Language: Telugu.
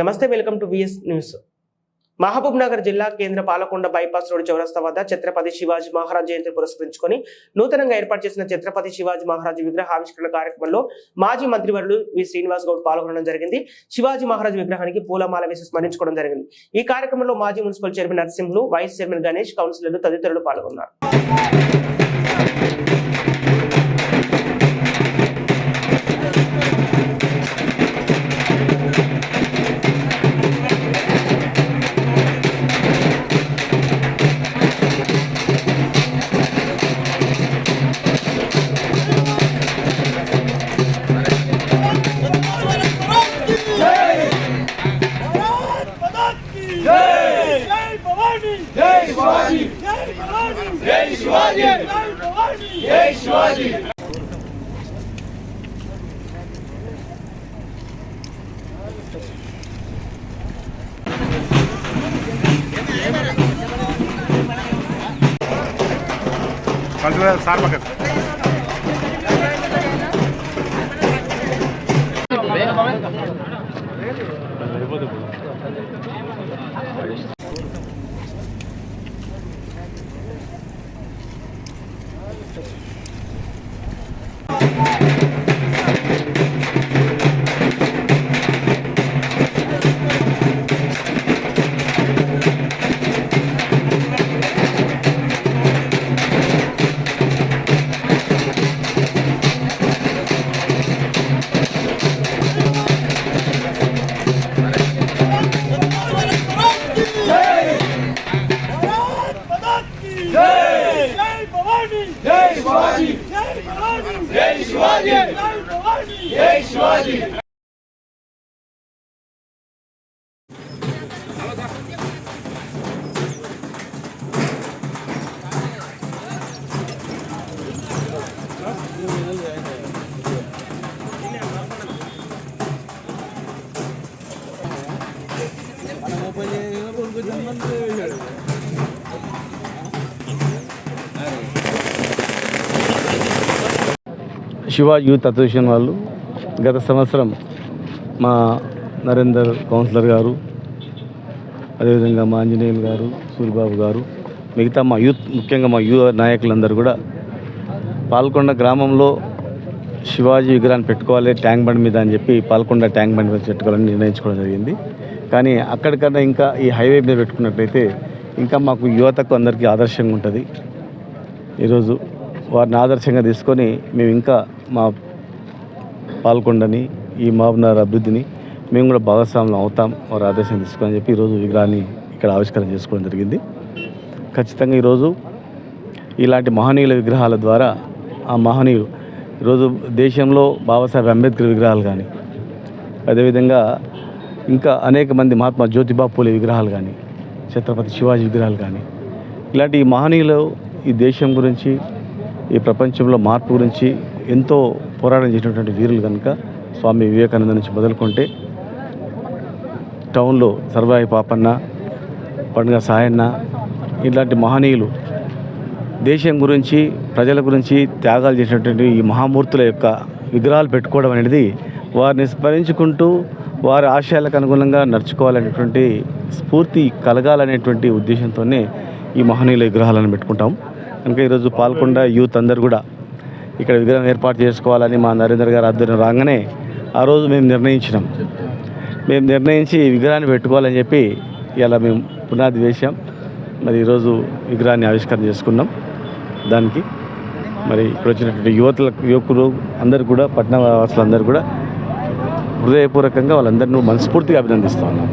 నమస్తే welcome to VS news. Mahabub Nagar జిల్లా కేంద్ర పాలకొండ బైపాస్ రోడ్ చౌరస్తా వద్ద ఛత్రపతి శివాజీ మహారాజ్ జయంతి పురస్కరించుకొని నూతనంగా ఏర్పాటు చేసిన ఛత్రపతి శివాజీ మహారాజ్ విగ్రహ ఆవిష్కరణ కార్యక్రమంలో మాజీ మంత్రివర్యులు వి. శ్రీనివాస్ గౌడ్ పాల్గొనడం జరిగింది. శివాజీ మహారాజ్ విగ్రహానికి పూలమాల వేసి స్మరించుకోవడం జరిగింది. ఈ కార్యక్రమంలో మాజీ municipal chairman Narasimhulu vice chairman Ganesh కౌన్సిలర్లు తదితరులు పాల్గొన్నారు. జై శివాజీ జై శివాజీ జై శివాజీ సార్ పక్కన అయిపోతుంది शिवाजी जय भवानी जय शिवाजी जय Shiva youth association వాళ్ళు గత సంవత్సరం మా నరేందర్ కౌన్సిలర్ గారు అదేవిధంగా మా ఆంజనేయులు గారు సూరిబాబు గారు మిగతా మా యూత్ ముఖ్యంగా మా యువ నాయకులందరూ కూడా పాల్కొండ గ్రామంలో శివాజీ విగ్రహాన్ని పెట్టుకోవాలి ట్యాంక్ బండ్ మీద అని చెప్పి పాల్కొండ ట్యాంక్ బండ్ మీద పెట్టుకోవాలని నిర్ణయించుకోవడం జరిగింది. కానీ అక్కడికన్నా ఇంకా ఈ హైవే మీద పెట్టుకున్నట్లయితే ఇంకా మాకు యువతకు అందరికీ ఆదర్శంగా ఉంటుంది. ఈరోజు వారిని ఆదర్శంగా తీసుకొని మేము ఇంకా మా పాల్గొండని ఈ మహబూబ్నగర్ అభివృద్ధిని మేము కూడా భాగస్వాములు అవుతాం వారి ఆదేశం తీసుకొని చెప్పి ఈరోజు విగ్రహాన్ని ఇక్కడ ఆవిష్కరణ చేసుకోవడం జరిగింది. ఖచ్చితంగా ఈరోజు ఇలాంటి మహనీయుల విగ్రహాల ద్వారా ఆ మహనీయులు ఈరోజు దేశంలో బాబాసాహెబ్ అంబేద్కర్ విగ్రహాలు కానీ అదేవిధంగా ఇంకా అనేక మంది మహాత్మా జ్యోతిబా పూలే విగ్రహాలు కానీ ఛత్రపతి శివాజీ విగ్రహాలు కానీ ఇలాంటి ఈ మహనీయులు ఈ దేశం గురించి ఈ ప్రపంచంలో మార్పు గురించి ఎంతో పోరాటం చేసినటువంటి వీరులు కనుక స్వామి వివేకానంద నుంచి మొదలుకుంటే టౌన్లో సర్వాయి పాపన్న పండుగ సాయన్న ఇలాంటి మహనీయులు దేశం గురించి ప్రజల గురించి త్యాగాలు చేసినటువంటి ఈ మహామూర్తుల యొక్క విగ్రహాలు పెట్టుకోవడం అనేది వారిని స్మరించుకుంటూ వారి ఆశయాలకు అనుగుణంగా నడుచుకోవాలనేటువంటి స్ఫూర్తి కలగాలనేటువంటి ఉద్దేశంతోనే ఈ మహనీయుల విగ్రహాలను పెట్టుకుంటాం. కనుక ఈరోజు పాల్కొండ యూత్ అందరు కూడా ఇక్కడ విగ్రహం ఏర్పాటు చేసుకోవాలని మా నరేంద్ర గారు ఆధ్వర్యం రాగానే ఆ రోజు మేము నిర్ణయించినాం. మేము నిర్ణయించి విగ్రహాన్ని పెట్టుకోవాలని చెప్పి ఇలా మేము పునాది వేశాం. మరి ఈరోజు విగ్రహాన్ని ఆవిష్కరణ చేసుకున్నాం దానికి. మరి ఇక్కడ వచ్చినటువంటి యువతుల యువకులు అందరూ కూడా పట్టణ వాసులందరూ కూడా హృదయపూర్వకంగా వాళ్ళందరినీ మనస్ఫూర్తిగా అభినందిస్తా ఉన్నాం.